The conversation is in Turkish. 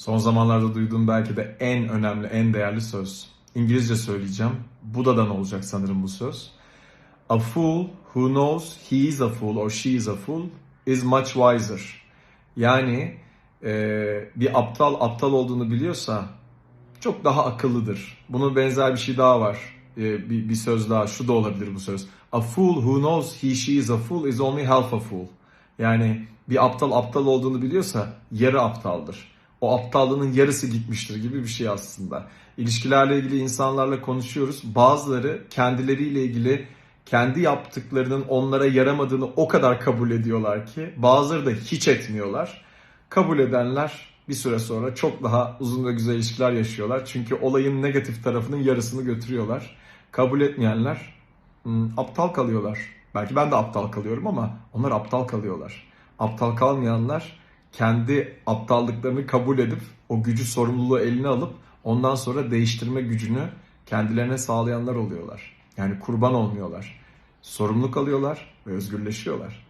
Son zamanlarda duyduğum belki de en önemli, en değerli söz. İngilizce söyleyeceğim. Buda'dan olacak sanırım bu söz. A fool who knows he is a fool or she is a fool is much wiser. Yani e, bir aptal aptal olduğunu biliyorsa çok daha akıllıdır. Bunun benzer bir şey daha var. E, bir, bir söz daha. Şu da olabilir bu söz. A fool who knows he she is a fool is only half a fool. Yani bir aptal aptal olduğunu biliyorsa yarı aptaldır. O aptallığının yarısı gitmiştir gibi bir şey aslında. İlişkilerle ilgili insanlarla konuşuyoruz. Bazıları kendileriyle ilgili kendi yaptıklarının onlara yaramadığını o kadar kabul ediyorlar ki bazıları da hiç etmiyorlar. Kabul edenler bir süre sonra çok daha uzun ve güzel ilişkiler yaşıyorlar. Çünkü olayın negatif tarafının yarısını götürüyorlar. Kabul etmeyenler hmm, aptal kalıyorlar. Belki ben de aptal kalıyorum ama onlar aptal kalıyorlar. Aptal kalmayanlar kendi aptallıklarını kabul edip o gücü sorumluluğu eline alıp ondan sonra değiştirme gücünü kendilerine sağlayanlar oluyorlar. Yani kurban olmuyorlar. Sorumluluk alıyorlar ve özgürleşiyorlar.